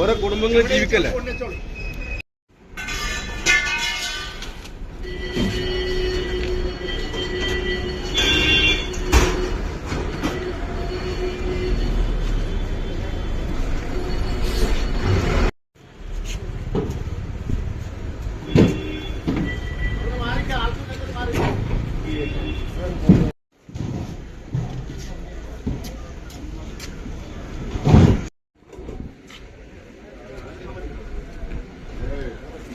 ഓരോ കുടുംബങ്ങൾ ജീവിക്കല്ലേ?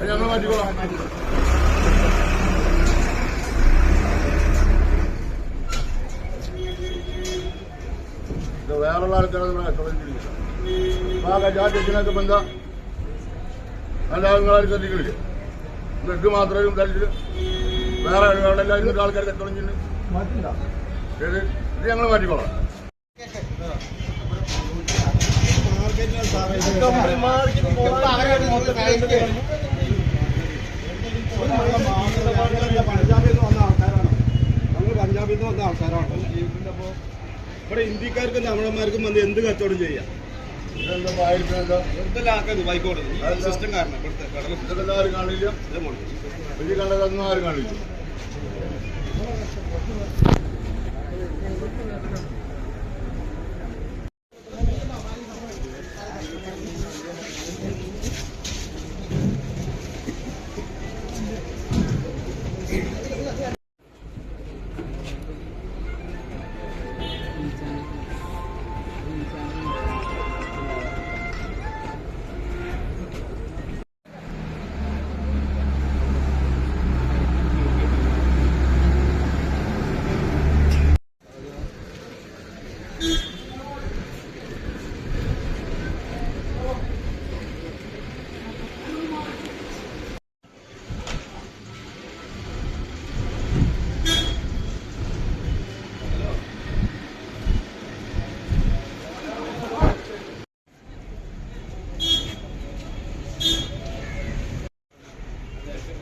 ഞങ്ങൾ മാറ്റിക്കോളാം ഇത് വേറുള്ള ആൾക്കാരെ നമ്മളെ കച്ചവടം ചെയ്യുന്നില്ല ആ കച്ചാട്ടിനൊക്കെ ബന്ധ. എല്ലാവരും ശ്രദ്ധിക്കുന്നില്ല? ബ്ലഡ് മാത്രമേ ധരിച്ചിട്ട് വേറെ എല്ലാം ഇന്നത്തെ ആൾക്കാർ കച്ചവടം ചെയ്യുന്നു ഇത് ഞങ്ങൾ മാറ്റിക്കോളാം. പഞ്ചാബിൽ ഇവിടെ ഇന്ത്യക്കാർക്കും തമിഴന്മാർക്കും വന്ന് എന്ത് കച്ചവടം ചെയ്യാം? സിസ്റ്റം കാരണം ഇവിടുത്തെ കാണില്ല. വലിയ ആരും കാണില്ല.